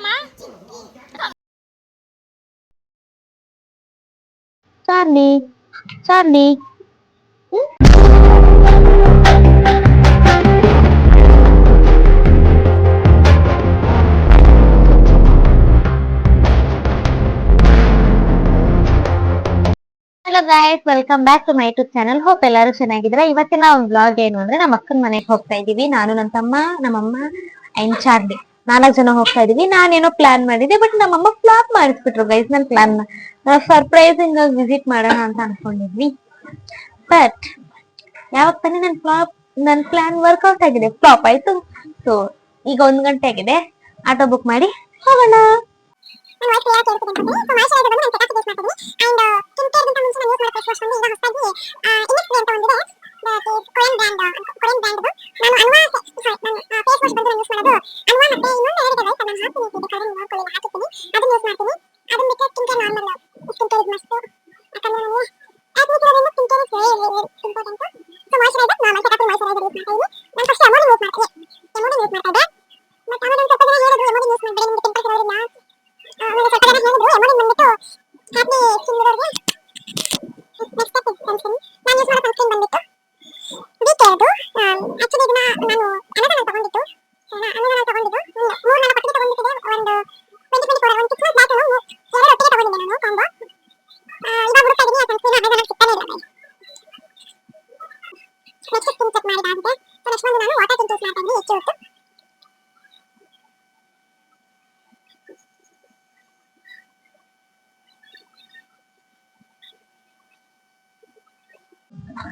ಏನಮ್ಮ Charlie Charlie hello guys welcome back to my YouTube channel hope ಎಲ್ಲರೂ ಚೆನ್ನಾಗಿದ್ರೆ ಇವತ್ತಿನ ಒಂದು ಬ್ಲಾಗ್ ಏನು ಅಂದ್ರೆ ನಮ್ಮ ಅಕ್ಕನ ಮನೆಗೆ ಹೋಗ್ತಾ ಇದೀವಿ ನಾನು ನನ್ನ ತಮ್ಮ ನಮ್ಮಮ್ಮ ಅಂಡ್ ಚಾರ್ಲಿ ನಾಲ್ಕು ಜನ ಹೋಗ್ತಾ ಇದೀವಿ. ನಾನೇನೋ ಪ್ಲಾನ್ ಮಾಡಿದೆ ಬಟ್ ನಮ್ಮಮ್ಮ ಫ್ಲಾಪ್ ಮಾಡಿಸ್ಬಿಟ್ರು ಗೈಸ್ ನನ್ ಪ್ಲಾನ್ ಸರ್ಪ್ರೈಸಿಂಗ್ ಆಗಿ ವಿಸಿಟ್ ಮಾಡೋಣ ಅಂತ ಅನ್ಕೊಂಡಿದ್ವಿ. ಬಟ್ ಯಾವಾಗ ತಾನೇ ನನ್ ಫ್ಲಾಪ್ ನನ್ ಪ್ಲಾನ್ ವರ್ಕೌಟ್ ಆಗಿದೆ. ಫ್ಲಾಪ್ ಆಯ್ತು. ಸೊ ಈಗ ಒಂದ್ ಗಂಟೆ ಆಗಿದೆ. ಆಟೋ ಬುಕ್ ಮಾಡಿ ಹೋಗೋಣ. ನಾನು ಬ್ರ್ಯಾಂಡ್ ಕೊರಿಯನ್ ಬ್ರ್ಯಾಂಡ್ ನಾನು moisturiser you know what?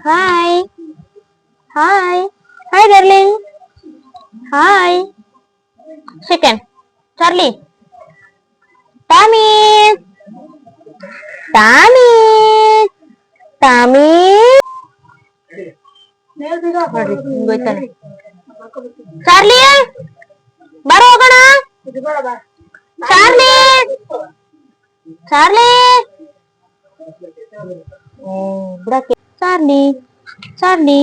Hi hi hi darling hi chicken Charlie Tommy Tommy Tommy ನೋಡ್ರಿ ಹಿಂಗ್ ಹೋಯ್ತಾನೆ ಚಾರ್ಲಿ ಬರೋ ಹೋಗೋಣ ಚಾರ್ಲಿ ಚಾರ್ಲಿ ಬಿಡಕ್ಕೆ. ಚಾರ್ಲಿ ಚಾರ್ಲಿ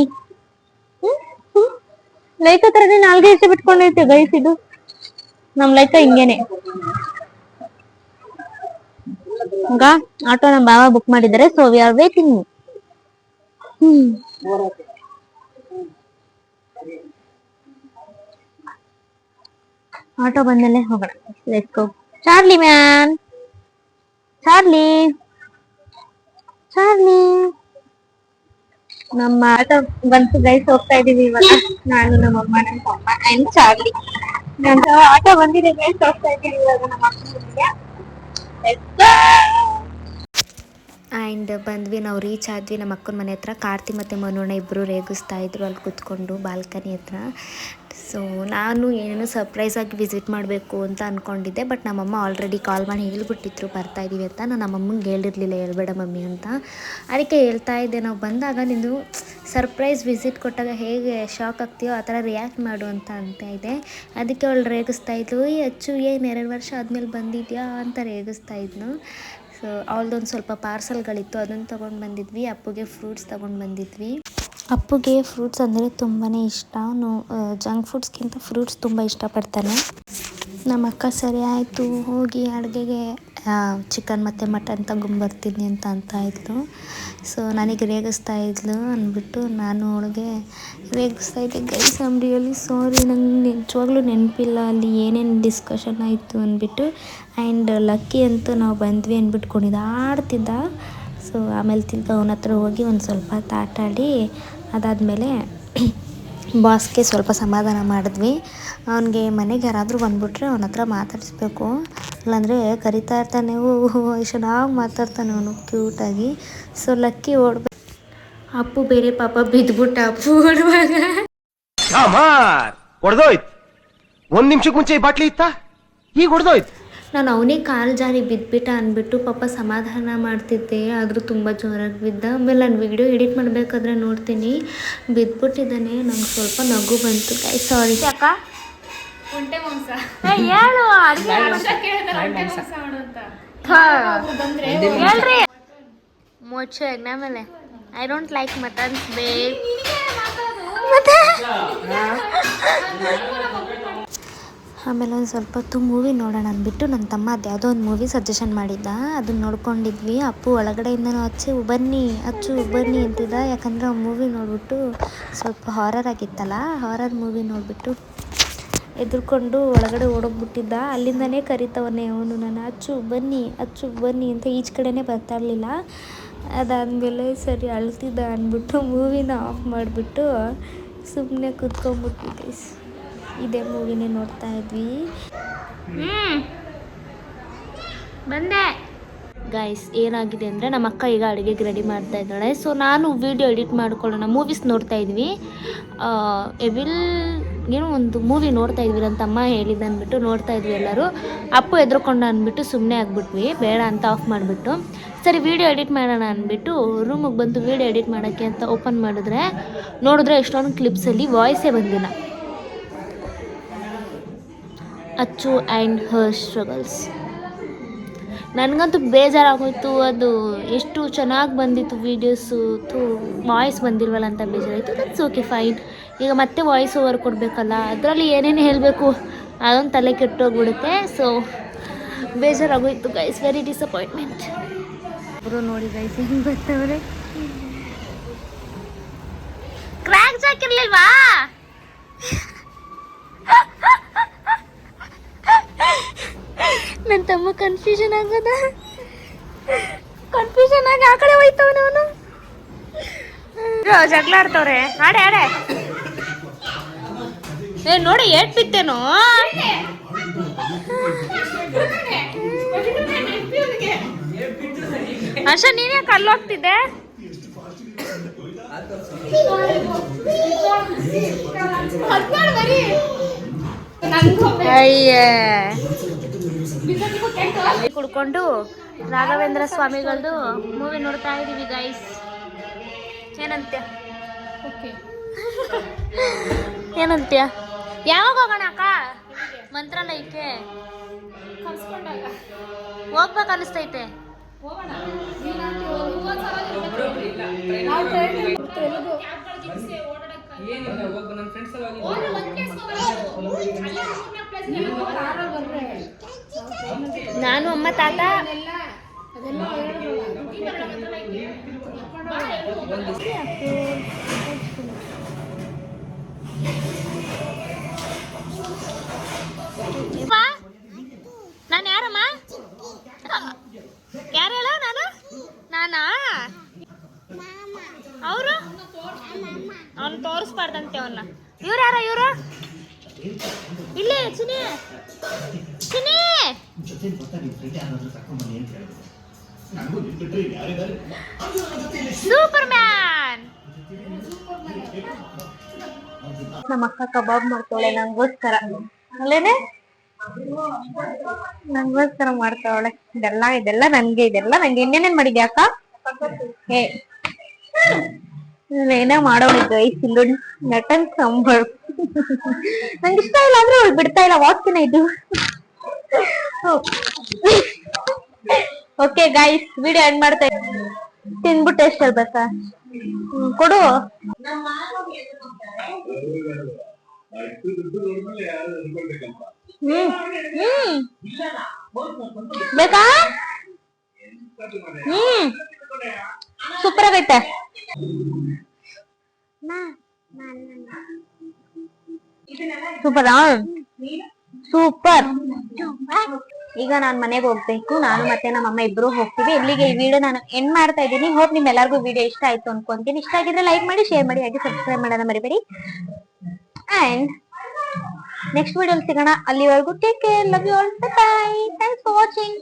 ಲೈಕ ತರನೇ ನಾಲ್ಗೆ ಹೆಸರು ಬಿಟ್ಕೊಂಡೈತೆ ಗೈಸ್ ಇದು ನಮ್ ಲೈಕ ಹಿಂಗೇನೆ. ಈಗ ಆಟೋ ನಮ್ಮ ಬಾವ ಬುಕ್ ಮಾಡಿದ್ದಾರೆ so we are waiting hmm. Auto ಬಂದಲ್ಲೇ ಹೋಗೋಣ. Let's go Charlie man. Charlie Charlie ನಮ್ಮ ಬಂತು ಗೈಸ್ ಹೋಗ್ತಾ ಇದೀವಿ ಇವಾಗ. ನಾನು, ನಮ್ಮ ತಮ್ಮ ಅಂಡ್ ಚಾರ್ಲಿ. ನಾನು ಆಟೋ ಬಂದಿದೆ ಗೈಸ್ ಹೋಗ್ತಾ ಇದೀವಿ ಇವಾಗ ನಮ್ಮ ಅಮ್ಮನ ಮನೆಗೆ. Let's go! ಆ್ಯಂಡ್ ಬಂದ್ವಿ, ನಾವು ರೀಚ್ ಆದ್ವಿ ನಮ್ಮ ಅಕ್ಕನ ಮನೆ ಹತ್ರ. ಕಾರ್ತಿ ಮತ್ತು ಮನೋಣ ಇಬ್ಬರು ರೇಗಿಸ್ತಾ ಇದ್ರು ಅಲ್ಲಿ ಕೂತ್ಕೊಂಡು ಬಾಲ್ಕನಿ ಹತ್ರ. ಸೊ ನಾನು ಏನೇನೋ ಸರ್ಪ್ರೈಸಾಗಿ ವಿಸಿಟ್ ಮಾಡಬೇಕು ಅಂತ ಅಂದ್ಕೊಂಡಿದ್ದೆ ಬಟ್ ನಮ್ಮಮ್ಮ ಆಲ್ರೆಡಿ ಕಾಲ್ ಮಾಡಿ ಹೇಳ್ಬಿಟ್ಟಿದ್ರು, ಬರ್ತಾ ಇದ್ದೀವಿ ಅಂತ. ನಾನು ನಮ್ಮಮ್ಮಂಗೆ ಹೇಳಿರಲಿಲ್ಲ ಹೇಳ್ಬೇಡ ಮಮ್ಮಿ ಅಂತ. ಅದಕ್ಕೆ ಹೇಳ್ತಾ ಇದ್ದೆ, ನಾವು ಬಂದಾಗ ನೀನು ಸರ್ಪ್ರೈಸ್ ವಿಸಿಟ್ ಕೊಟ್ಟಾಗ ಹೇಗೆ ಶಾಕ್ ಆಗ್ತೀಯೋ ಆ ಥರ ರಿಯಾಕ್ಟ್ ಮಾಡು ಅಂತ ಅಂತ ಇದೆ ಅದಕ್ಕೆ ಅವಳು ರೇಗಿಸ್ತಾ ಇದ್ಲು ಈ ಅಚ್ಚು, ಏನು ಎರಡು ವರ್ಷ ಆದಮೇಲೆ ಬಂದಿದ್ಯಾ? ಅಂತ ರೇಗಿಸ್ತಾ ಇದ್ನು ಸೊ ಅವಳದೊಂದು ಸ್ವಲ್ಪ ಪಾರ್ಸಲ್ಗಳಿತ್ತು ಅದನ್ನು ತೊಗೊಂಡು ಬಂದಿದ್ವಿ. ಅಪ್ಪುಗೆ ಫ್ರೂಟ್ಸ್ ತೊಗೊಂಡು ಬಂದಿದ್ವಿ. ಅಪ್ಪುಗೆ ಫ್ರೂಟ್ಸ್ ಅಂದರೆ ತುಂಬಾ ಇಷ್ಟ. ಅವನು ಜಂಕ್ ಫುಡ್ಸ್ಗಿಂತ ಫ್ರೂಟ್ಸ್ ತುಂಬ ಇಷ್ಟಪಡ್ತಾನೆ. ನಮ್ಮ ಅಕ್ಕ ಸರಿ ಆಯಿತು, ಹೋಗಿ ಅಡುಗೆಗೆ ಚಿಕನ್ ಮತ್ತು ಮಟನ್ ತಗೊಂಬರ್ತೀನಿ ಅಂತ ಅಂತ ಇದ್ಲು. ಸೊ ನನಗೆ ರೇಗಿಸ್ತಾ ಇದ್ಲು ಅಂದ್ಬಿಟ್ಟು ನಾನು ಅವಳಿಗೆ, ರೇಗಿಸ್ತಾ ಇದ್ದೆ ಗೈಸ್ ಅಂಗಡಿಯಲ್ಲಿ ಸಾರಿ ನಂಗೆ ನಿಜವಾಗ್ಲೂ ನೆನಪಿಲ್ಲ, ಅಲ್ಲಿ ಏನೇನು ಡಿಸ್ಕಷನ್ ಆಯಿತು ಅಂದ್ಬಿಟ್ಟು ಆ್ಯಂಡ್ ಲಕ್ಕಿ ಅಂತೂ ನಾವು ಬಂದ್ವಿ ಅಂದ್ಬಿಟ್ಟು ಕುಣಿದಾಡ್ತಿದ್ದ ಸೊ ಆಮೇಲೆ ತಿಂತ ಅವನ ಹತ್ರ ಹೋಗಿ ಒಂದು ಸ್ವಲ್ಪ ಹೊತ್ತು ಆಟಾಡಿ, ಅದಾದಮೇಲೆ ಬಾಸ್ಗೆ ಸ್ವಲ್ಪ ಸಮಾಧಾನ ಮಾಡಿದ್ವಿ. ಅವನಿಗೆ ಮನೆಗೆ ಯಾರಾದರೂ ಬಂದುಬಿಟ್ರೆ ಅವನ ಹತ್ರ ಮಾತಾಡಿಸ್ಬೇಕು. ಇಲ್ಲಾಂದರೆ ಕರಿತಾ ಇರ್ತಾನೆ. ಚೆನ್ನಾಗಿ ಮಾತಾಡ್ತಾನೆ ಅವನು ಕ್ಯೂಟಾಗಿ ಸೊ ಲಕ್ಕಿ ಓಡ್ಬೇಕು ಅಪ್ಪು ಬೇರೆ ಪಾಪ ಬಿದ್ದುಬಿಟ್ಟ ಅಪ್ಪು ಓಡುವಾಗ ಹೊಡೆದೋಯ್ತು. ಒಂದ್ ನಿಮಿಷಕ್ಕೆ ಮುಂಚೆ ಈ ಬಾಟ್ಲಿ ಇತ್ತ? ಈಗ ಹೊಡೆದೋಯ್ತು. ನಾನು ಅವನೇ ಕಾಲು ಜಾರಿ ಬಿದ್ದುಬಿಟ್ಟ ಅಂದ್ಬಿಟ್ಟು ಪಾಪ ಸಮಾಧಾನ ಮಾಡ್ತಿದ್ದೆ ಆದರೂ ತುಂಬ ಜೋರಾಗಿ ಬಿದ್ದ. ಆಮೇಲೆ ನಾನು ವಿಡಿಯೋ ಎಡಿಟ್ ಮಾಡಬೇಕಾದ್ರೆ ನೋಡ್ತೀನಿ. ಬಿದ್ದುಬಿಟ್ಟಿದ್ದಾನೆ ನಂಗೆ ಸ್ವಲ್ಪ ನಗು ಬಂತು. ಕೈ ಸಾರಿ ಅಕ್ಕ ಹೇಳು ಹೇಳ್ರಿ. ಆಮೇಲೆ I don't like muttons babe ಆಮೇಲೆ ಒಂದು ಸ್ವಲ್ಪ ಹೊತ್ತು ಮೂವಿ ನೋಡೋಣ ಅಂದ್ಬಿಟ್ಟು ನನ್ನ ತಮ್ಮ ಅದು ಯಾವುದೋ ಒಂದು ಮೂವಿ ಸಜೆಷನ್ ಮಾಡಿದ್ದ. ಅದನ್ನ ನೋಡ್ಕೊಂಡಿದ್ವಿ. ಅಪ್ಪು ಒಳಗಡೆಯಿಂದನೂ ಹಚ್ಚಿ ಬನ್ನಿ, ಅಚ್ಚು, ಬನ್ನಿ ಅಂತಿದ್ದ. ಯಾಕಂದರೆ ಆ ಮೂವಿ ನೋಡಿಬಿಟ್ಟು ಸ್ವಲ್ಪ ಹಾರರ್ ಆಗಿತ್ತಲ್ಲ ಹಾರರ್ ಮೂವಿ ನೋಡಿಬಿಟ್ಟು ಎದುರ್ಕೊಂಡು ಒಳಗಡೆ ಓಡೋಗ್ಬಿಟ್ಟಿದ್ದ. ಅಲ್ಲಿಂದನೇ ಕರಿತವನೇ ಅವನು ನಾನು ಅಚ್ಚು, ಬನ್ನಿ ಅಚ್ಚು, ಬನ್ನಿ ಅಂತ ಈಚೆ ಕಡೆನೇ ಬರ್ತಾ ಇರಲಿಲ್ಲ. ಅದಾದಮೇಲೆ ಸರಿ, ಅಳ್ತಿದ್ದ ಅಂದ್ಬಿಟ್ಟು ಮೂವಿನ ಆಫ್ ಮಾಡಿಬಿಟ್ಟು ಸುಮ್ಮನೆ ಕೂತ್ಕೊಂಡ್ಬಿಟ್ವಿ ಇದೇ ಮೂವಿನೇ ನೋಡ್ತಾ ಇದ್ವಿ. ಬಂದೆ. ಗೈಸ್ ಏನಾಗಿದೆ ಅಂದರೆ ನಮ್ಮ ಅಕ್ಕ ಈಗ ಅಡುಗೆಗೆ ರೆಡಿ ಮಾಡ್ತಾ ಇದ್ದಾಳೆ. ಸೊ ನಾನು ವೀಡಿಯೋ ಎಡಿಟ್ ಮಾಡ್ಕೊಳ್ಳೋಣ. ಮೂವೀಸ್ ನೋಡ್ತಾ ಇದ್ವಿ. ಎವಿಲ್ ಏನೋ ಒಂದು ಮೂವಿ ನೋಡ್ತಾ ಇದ್ವಿ ನನ್ನ ತಮ್ಮ ಹೇಳಿದ್ದು ಅಂದ್ಬಿಟ್ಟು ನೋಡ್ತಾ ಇದ್ವಿ ಎಲ್ಲರೂ. ಅಪ್ಪು ಎದ್ರುಕೊಂಡು ಅಂದ್ಬಿಟ್ಟು ಸುಮ್ಮನೆ ಆಗಿಬಿಟ್ವಿ. ಬೇಡ ಅಂತ ಆಫ್ ಮಾಡಿಬಿಟ್ಟು. ಸರಿ ವೀಡಿಯೋ ಎಡಿಟ್ ಮಾಡೋಣ ಅಂದ್ಬಿಟ್ಟು ರೂಮಿಗೆ ಬಂದು ವೀಡಿಯೋ ಎಡಿಟ್ ಮಾಡೋಕ್ಕೆ ಅಂತ ಓಪನ್ ಮಾಡಿದ್ರೆ ನೋಡಿದ್ರೆ ಎಷ್ಟೊಂದು ಕ್ಲಿಪ್ಸಲ್ಲಿ ವಾಯ್ಸೇ ಬಂದಿಲ್ಲ. ಅಚ್ಚು ಆ್ಯಂಡ್ ಹರ್ ಸ್ಟ್ರಗಲ್ಸ್ ನನಗಂತೂ ಬೇಜಾರಾಗೋಯ್ತು. ಅದು ಎಷ್ಟು ಚೆನ್ನಾಗಿ ಬಂದಿತ್ತು ವೀಡಿಯೋಸು ಥೂ ವಾಯ್ಸ್ ಬಂದಿಲ್ವಲ್ಲ ಅಂತ ಬೇಜಾರಾಯಿತು. ದಟ್ಸ್ ಓಕೆ ಫೈನ್ ಈಗ ಮತ್ತೆ ವಾಯ್ಸ್ ಓವರ್ ಕೊಡಬೇಕಲ್ಲ. ಅದರಲ್ಲಿ ಏನೇನು ಹೇಳಬೇಕು? ಅದೊಂದು ತಲೆ ಕೆಟ್ಟೋಗ್ಬಿಡುತ್ತೆ. ಸೊ ಬೇಜಾರಾಗೋಯ್ತು ಗೈಸ್ ವೆರಿ ಡಿಸಪಾಯಿಂಟ್ಮೆಂಟ್ ಅವರು ನೋಡಿ ಗೈಸ್ ಹೆಂಗೆ ಬರ್ತವ್ರೆ ಕ್ರ್ಯಾಕ್ ಹಾಕಿರ್ಲಿಲ್ವಾ ನನ್ನ ತಮ್ಮ ಕನ್ಫ್ಯೂಷನ್ ಆಗದ? ಕನ್ಫ್ಯೂಷನ್ ಆಗಿ ಆ ಕಡೆ ಹೋಯ್ತವನ ಅವನು? ಜಗಳ ಆಡ್ತವ್ರೆ ಆಡೆ ಆಡೆ. ಏ ನೋಡಿ ಏಟ್ ಬಿತ್ತೇನೋ? ಆಶಾ ನೀನೇ ಕಲ್ಲು ಹೋಗ್ತಿದ್ದೆ? ಅಯ್ಯೇ. ಕುಡ್ಕೊಂಡು ರಾಘವೇಂದ್ರ ಸ್ವಾಮಿಗಳದು ಮೂವಿ ನೋಡ್ತಾ ಇದೀವಿ ಗೈಸ್ ಏನಂತ್ಯ? ಏನಂತ್ಯ? ಯಾವಾಗ ಹೋಗೋಣ ಅಕ್ಕ? ಮಂತ್ರಾಲಯಕ್ಕೆ. ಹೋಗ್ಬೇಕು ಅನಿಸ್ತೈತೆ. ನಾನು ಅಮ್ಮ ತಾತ. ನಾನು ಯಾರಮ್ಮ? ಯಾರು ಹೇಳ ನಾನು? ನಾನಾ ಅವರು? ಅವ್ನು ತೋರಿಸ್ಬಾರ್ದಂತೆ ಅವನ್ನ ಇವ್ರು ಯಾರ ಇವರು? ಇಲ್ಲೇ ಚಿನಿ ಚಿನಿ ಸೂಪರ್ ಮ್ಯಾನ್ ನಮ್ಮ ಅಕ್ಕ ಕಬಾಬ್ ಮಾಡ್ತಾವಳೆ, ನಂಗೋಸ್ಕರ. ಅಲ್ಲೇನೆ? ನಂಗೋಸ್ಕರ ಮಾಡ್ತಾವಳೆ. ಇದೆಲ್ಲ ಇದೆಲ್ಲ ನನ್ಗೆ, ಇದೆಲ್ಲ ನಂಗೆ. ಇನ್ನೇನೇನ್ ಮಾಡಿದ್ಯಾ ಅಕ್ಕ? ಏ. ಏನೋ ಮಾಡೋಣ ಐಸ್ ಇಲ್ಲಿ ನಟನ್ ಸಾಂಬಾರ್. ನಂಗೆ ಇಷ್ಟ ಇಲ್ಲ ಅಂದ್ರೆ ಅವಳು ಬಿಡ್ತಾ ಇಲ್ಲ ವಾಸ್ತಿನ ಇದು ಓಕೆ ಗೈಸ್ ವಿಡಿಯೋ ಎಂಡ್ ಮಾಡ್ತಾ ತಿನ್ಬಿಟ್ಟು ಎಷ್ಟು ಹೇಳ್ಬೇಕಾ? ಕೊಡು. ಹ್ಮ್ ಬೇಕಾ? ಹ್ಮ್. ಸೂಪರ್ ಆಗೈತೆ. ಸೂಪರಾ ಸೂಪರ್ ಈಗ ನಾನು ಮನೆಗೆ ಹೋಗ್ಬೇಕು ನಾನು ಮತ್ತೆ ನಮ್ಮ ಅಮ್ಮ ಇಬ್ರು ಹೋಗ್ತೀವಿ. ಇಲ್ಲಿಗೆ ಈ ವಿಡಿಯೋ ನಾನು ಎಂಡ್ ಮಾಡ್ತಾ ಇದ್ದೀನಿ. ಹೋಪ್ ನಿಮ್ ಎಲ್ಲರಿಗೂ ವಿಡಿಯೋ ಇಷ್ಟ ಆಯ್ತು ಅನ್ಕೊಂತೀನಿ. ಇಷ್ಟ ಆಗಿದ್ರೆ ಲೈಕ್ ಮಾಡಿ ಶೇರ್ ಮಾಡಿ ಹಾಗೆ ಸಬ್ಸ್ಕ್ರೈಬ್ ಮಾಡೋಣ ಮರಿಬೇಡಿ. ಅಂಡ್ ನೆಕ್ಸ್ಟ್ ವಿಡಿಯೋ ಸಿಗೋಣ. ಅಲ್ಲಿವರೆಗೂ take care love you all bye thanks for watching